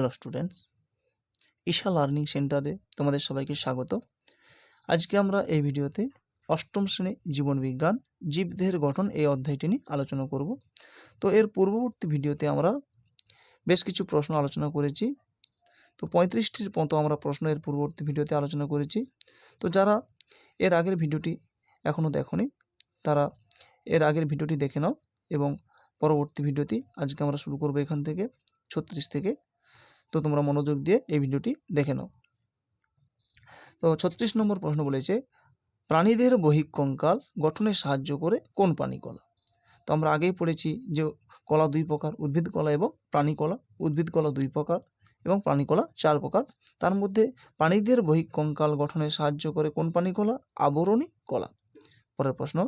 Hello students Isha learning সেন্টারে তোমাদের সবাইকে স্বাগত। আজকে আমরা এই ভিডিওতে অষ্টম শ্রেণি জীবনবিজ্ঞান জীবদেহের গঠন এই অধ্যায়টি নিয়ে আলোচনা করব। তো এর পূর্ববর্তী ভিডিওতে আমরা বেশ কিছু প্রশ্ন আলোচনা করেছি। তো পঁয়ত্রিশটির মতো আমরা প্রশ্ন এর পূর্ববর্তী ভিডিওতে আলোচনা করেছি। তো যারা এর আগের ভিডিওটি এখনও দেখনি, তারা এর আগের ভিডিওটি দেখে নাও এবং পরবর্তী ভিডিওটি আজকে আমরা শুরু করব এখান থেকে, ছত্রিশ থেকে তো তোমরা মনোযোগ দিয়ে এই ভিডিওটি দেখে নাও। তো ছত্রিশ নম্বর প্রশ্ন বলেছে, প্রাণীদের বহিঃকঙ্কাল গঠনে সাহায্য করে কোন প্রাণী কলা তো আমরা আগেই পড়েছি যে কলা দুই প্রকার, উদ্ভিদ কলা এবং প্রাণী কলা। উদ্ভিদ কলা দুই প্রকার এবং প্রাণী কলা চার প্রকার। তার মধ্যে প্রাণীদের বহিঃকঙ্কাল গঠনে সাহায্য করে কোন প্রাণী কলা আবরণী কলা। পরের প্রশ্ন,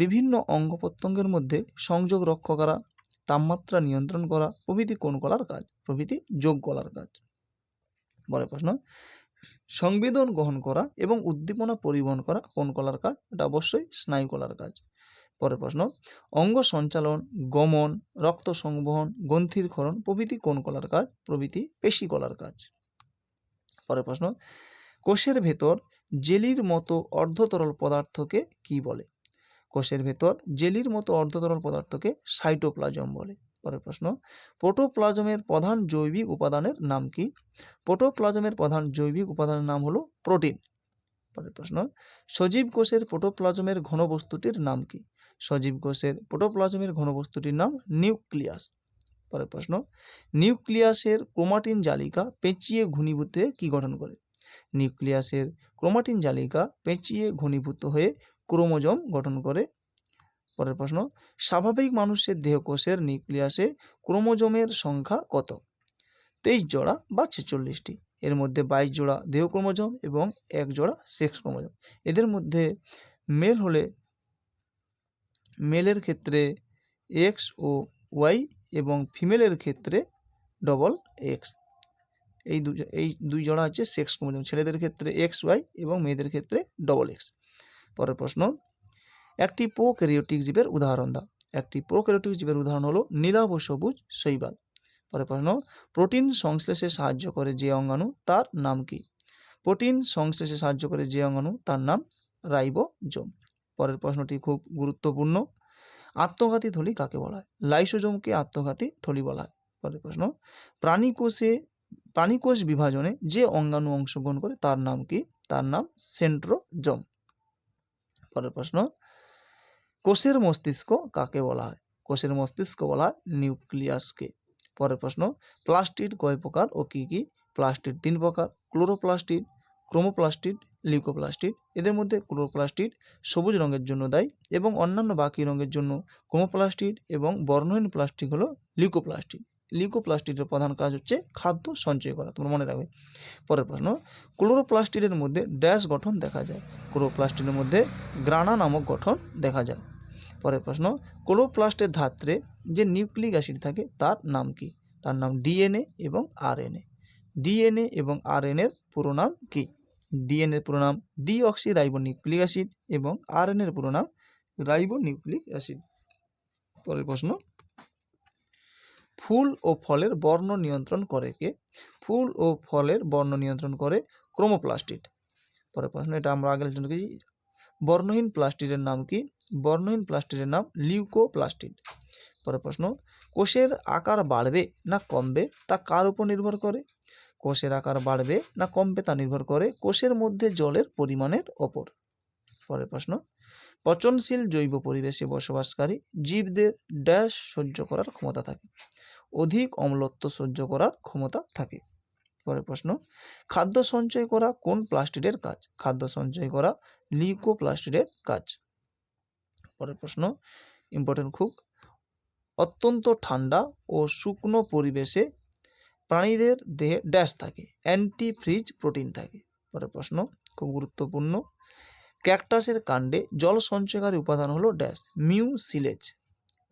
বিভিন্ন অঙ্গ প্রত্যঙ্গের মধ্যে সংযোগ রক্ষা করা তাপমাত্রা নিয়ন্ত্রণ করা, প্রভৃতি কোন কলার কাজ? প্রভৃতি যোগ কলার কাজ। পরের প্রশ্ন, সংবেদন গ্রহণ করা এবং উদ্দীপনা পরিবহন করা কোন কলার কাজ? এটা অবশ্যই স্নায়ু কলার কাজ। পরের প্রশ্ন, অঙ্গ সঞ্চালন, গমন, রক্ত সংবহন, গ্রন্থির ক্ষরণ, প্রভৃতি কোন কলার কাজ? প্রভৃতি পেশি কলার কাজ। পরের প্রশ্ন, কোষের ভেতর জেলির মতো অর্ধতরল পদার্থকে কি বলে? কোষের ভেতর জেলির মতো অর্ধতরল পদার্থকে সাইটোপ্লাজম বলে। পরের প্রশ্ন, প্রোটোপ্লাজমের প্রধান জৈবিক উপাদানের নাম কি? প্রোটোপ্লাজমের প্রধান জৈবিক উপাদানের নাম হলো প্রোটিন। পরের প্রশ্ন, সজীব কোষের প্রোটোপ্লাজমের ঘনবস্তুটির নাম কি? সজীব কোষের প্রোটোপ্লাজমের ঘনবস্তুটির নাম নিউক্লিয়াস। পরের প্রশ্ন, নিউক্লিয়াসের ক্রোমাটিন জালিকা পেঁচিয়ে ঘনীভূত হয়ে কি গঠন করে? নিউক্লিয়াসের ক্রোমাটিন জালিকা পেঁচিয়ে ঘনীভূত হয়ে ক্রোমোজোম গঠন করে। পরের প্রশ্ন, স্বাভাবিক মানুষের দেহকোষের নিউক্লিয়াসে ক্রোমোজোমের সংখ্যা কত? তেইশ জোড়া বা ছেচল্লিশটি। এর মধ্যে বাইশ জোড়া দেহ ক্রোমোজোম এবং এক জোড়া সেক্স ক্রোমোজোম। এদের মধ্যে মেল হলে মেলের ক্ষেত্রে এক্স ও ওয়াই এবং ফিমেলের ক্ষেত্রে ডবল এক্স। এই এই দুই জোড়া হচ্ছে সেক্স ক্রোমোজোম। ছেলেদের ক্ষেত্রে এক্স, ওয়াই এবং মেয়েদের ক্ষেত্রে ডবল এক্স। পরের প্রশ্ন, একটি প্রোক্যারিওটিক জীবের উদাহরণ দাও। একটি প্রোক্যারিওটিক জীবের উদাহরণ হলো নীলাভ সবুজ শৈবাল। পরের প্রশ্ন, প্রোটিন সংশ্লেষে সাহায্য করে যে অঙ্গাণু তার নাম কি? প্রোটিন সংশ্লেষে সাহায্য করে যে অঙ্গাণু তার নাম রাইবোজোম। পরের প্রশ্নটি খুব গুরুত্বপূর্ণ, আত্মঘাতী থলি কাকে বলা হয়? লাইসোজোমকে আত্মঘাতী থলি বলা হয়। পরের প্রশ্ন প্রাণী কোষে প্রাণী কোষ বিভাজনে যে অঙ্গাণু অংশগ্রহণ করে তার নাম কি? তার নাম সেন্ট্রোজোম। পরের প্রশ্ন, কোষের মস্তিষ্ক কাকে বলা হয়? কোষের মস্তিষ্ক বলা হয় নিউক্লিয়াসকে। পরের প্রশ্ন, প্লাস্টিড কয় প্রকার ও কি কি? প্লাস্টিড তিন প্রকার, ক্লোরোপ্লাস্টিড, ক্রোমোপ্লাস্টিড, লিউকোপ্লাস্টিড। এদের মধ্যে ক্লোরোপ্লাস্টিড সবুজ রঙের জন্য দায়ী এবং অন্যান্য বাকি রঙের জন্য ক্রোমোপ্লাস্টিড এবং বর্ণহীন প্লাস্টিক হলো লিউকোপ্লাস্টিড। লিউকোপ্লাস্টিডের প্রধান কাজ হচ্ছে খাদ্য সঞ্চয় করা, তোমরা মনে রাখবে। পরের প্রশ্ন, ক্লোরোপ্লাস্টিডের মধ্যে ড্যাশ গঠন দেখা যায়। ক্লোরোপ্লাস্টিডের মধ্যে গ্রানা নামক গঠন দেখা যায়। পরের প্রশ্ন, ক্লোরোপ্লাস্টের ধাত্রে যে নিউক্লিক অ্যাসিড থাকে, তার নাম কি? তার নাম ডিএনএ এবং আরএনএ। ডিএনএ এবং আরএনএর পুরো নাম কি? ডিএনএর পুরো নাম নিউক্লিক অ্যাসিড এবং আরএনএর পুরো নাম রাইবো নিউক্লিক অ্যাসিড। পরের প্রশ্ন ফুল ও ফলের বর্ণ নিয়ন্ত্রণ করে কে? ফুল ও ফলের বর্ণ নিয়ন্ত্রণ করে ক্রোমোপ্লাস্টিড। পরের প্রশ্ন, এটা আমরা আগে আলোচনা করেছি বর্ণহীন প্লাস্টিডের নাম কি? বর্ণহীন প্লাস্টিডের নাম লিউকোপ্লাস্টিড। পরের প্রশ্ন, কোষের আকার বাড়বে না কমবে তা কার উপর নির্ভর করে? কোষের আকার বাড়বে না কমবে তা নির্ভর করে কোষের মধ্যে জলের পরিমাণের ওপর। পরের প্রশ্ন, পচনশীল জৈব পরিবেশে বসবাসকারী জীবদের ড্যাশ সহ্য করার ক্ষমতা থাকে। অধিক অম্লত্ব সহ্য করার ক্ষমতা থাকে। পরের প্রশ্ন, খাদ্য সঞ্চয় করা কোন প্লাস্টিডের কাজ? খাদ্য সঞ্চয় করা লিউকোপ্লাস্টিডের কাজ। পরের প্রশ্ন ইম্পর্টেন্ট খুব, অত্যন্ত ঠান্ডা ও শুকনো পরিবেশে প্রাণীদের দেহে ড্যাশ থাকে অ্যান্টি ফ্রিজ প্রোটিন থাকে। পরের প্রশ্ন, খুব গুরুত্বপূর্ণ ক্যাকটাসের কাণ্ডে জল সঞ্চয়কারী উপাদান হলো ড্যাশ মিউসিলেজ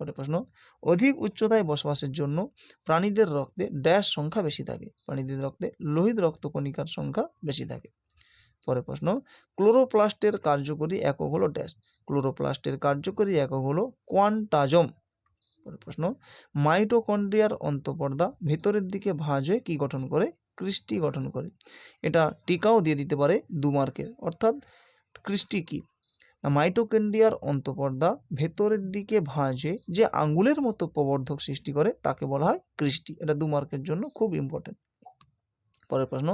পরের প্রশ্ন। অধিক উচ্চতায় বসবাসের জন্য প্রাণীদের রক্তে ড্যাশ সংখ্যা বেশি থাকে। প্রাণীদের রক্তে লোহিত রক্তকণিকার সংখ্যা বেশি থাকে। পরের প্রশ্ন, ক্লোরোপ্লাস্টের কার্যকরী একক হলো ড্যাশ। ক্লোরোপ্লাস্টের কার্যকরী একক হলো কোয়ান্টাজম। পরের প্রশ্ন, মাইটোকন্ড্রিয়ার অন্তঃপর্দা ভেতরের দিকে ভাঁজ হয়ে কি গঠন করে? কৃষ্টি গঠন করে। এটা টিকাও দিয়ে দিতে পারে দু মার্কের। অর্থাৎ কৃষ্টি কি? মাইটোকন্ড্রিয়ার অন্তঃপর্দা ভেতরের দিকে ভাঁজ যে আঙ্গুলের মতো প্রবর্ধক সৃষ্টি করে তাকে বলা হয় ক্রিস্টি এটা দু মার্কের জন্য খুব ইম্পর্টেন্ট পরের প্রশ্ন,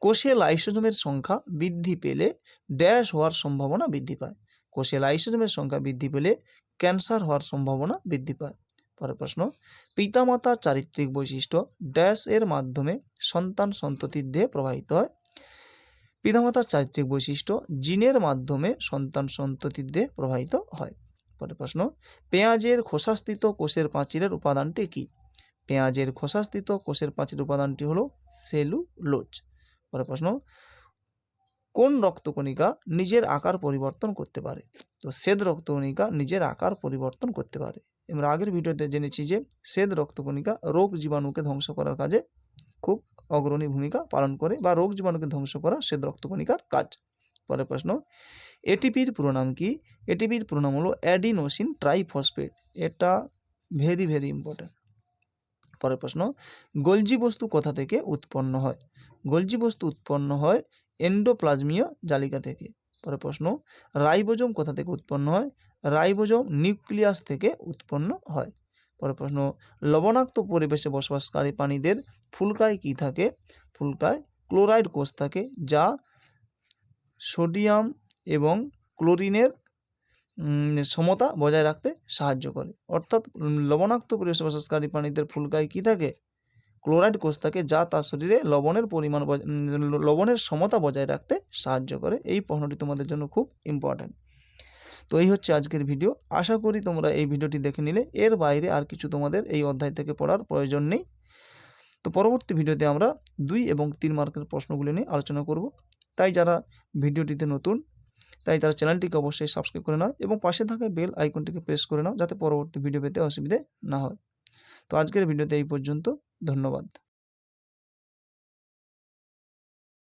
কোষে লাইসোজোমের সংখ্যা বৃদ্ধি পেলে ড্যাশ হওয়ার সম্ভাবনা বৃদ্ধি পায়। কোষে লাইসোজোমের সংখ্যা বৃদ্ধি পেলে ক্যান্সার হওয়ার সম্ভাবনা বৃদ্ধি পায়। পরের প্রশ্ন পিতামাতা চারিত্রিক বৈশিষ্ট্য ড্যাশ এর মাধ্যমে সন্তান সন্ততির দেহে প্রবাহিত হয়। পিতামাতার চারিত্রিক বৈশিষ্ট্য জিনের মাধ্যমে সন্তান সন্ততিতে প্রবাহিত হয়। পরের প্রশ্ন, পেঁয়াজের খোসাস্থিত কোষের প্রাচীরের উপাদানটি কি? পেঁয়াজের খোসাস্থিত কোষের প্রাচীর উপাদানটি হলো সেলুলোজ। পরের প্রশ্ন, কোন রক্তকণিকা নিজের আকার পরিবর্তন করতে পারে? তো শ্বেত রক্তকণিকা নিজের আকার পরিবর্তন করতে পারে। আমরা আগের ভিডিওতে জেনেছি যে শ্বেত রক্তকণিকা রোগ জীবাণুকে ধ্বংস করার কাজে খুব অগ্রণী ভূমিকা পালন করে বা রোগ জীবাণুকে ধ্বংস করা শ্বেত রক্তকণিকার কাজ। পরের প্রশ্ন, এটিপির পুরো নাম কি? এটিপির পুরো নাম হলো অ্যাডিনোসিন ট্রাইফসফেট। এটা ভেরি ভেরি ইম্পর্টেন্ট পরের প্রশ্ন, গলজি বস্তু কোথা থেকে উৎপন্ন হয়? গলজি বস্তু উৎপন্ন হয় এন্ডোপ্লাজমীয় জালিকা থেকে। পরের প্রশ্ন, রাইবোজোম কোথা থেকে উৎপন্ন হয়? রাইবোজোম নিউক্লিয়াস থেকে উৎপন্ন হয়। পরের প্রশ্ন, লবণাক্ত পরিবেশে বসবাসকারী প্রাণীদের ফুলকায় কি থাকে? ফুলকায় ক্লোরাইড কোষ থাকে, যা সোডিয়াম এবং ক্লোরিনের সমতা বজায় রাখতে সাহায্য করে। অর্থাৎ লবণাক্ত পরিবেশে বসবাসকারী প্রাণীদের ফুলকায় কি থাকে? ক্লোরাইড কোষ থাকে, যা তার শরীরে লবণের পরিমাণ লবণের সমতা বজায় রাখতে সাহায্য করে। এই প্রশ্নটি তোমাদের জন্য খুব ইম্পর্ট্যান্ট তো এই হচ্ছে আজকের ভিডিও। আশা করি তোমরা এই ভিডিওটি দেখে নিলে। এর বাইরে আর কিছু তোমাদের এই অধ্যায় থেকে পড়ার প্রয়োজন নেই। তো পরবর্তী ভিডিওতে আমরা দুই এবং তিন মার্কের প্রশ্নগুলি নিয়ে আলোচনা করব। তাই যারা ভিডিওটিতে নতুন, তাই তারা চ্যানেলটিকে অবশ্যই সাবস্ক্রাইব করে নাও এবং পাশে থাকা বেল আইকনটিকে প্রেস করে নাও যাতে পরবর্তী ভিডিও পেতে অসুবিধে না হয়। তো আজকের ভিডিওতে এই পর্যন্ত। ধন্যবাদ।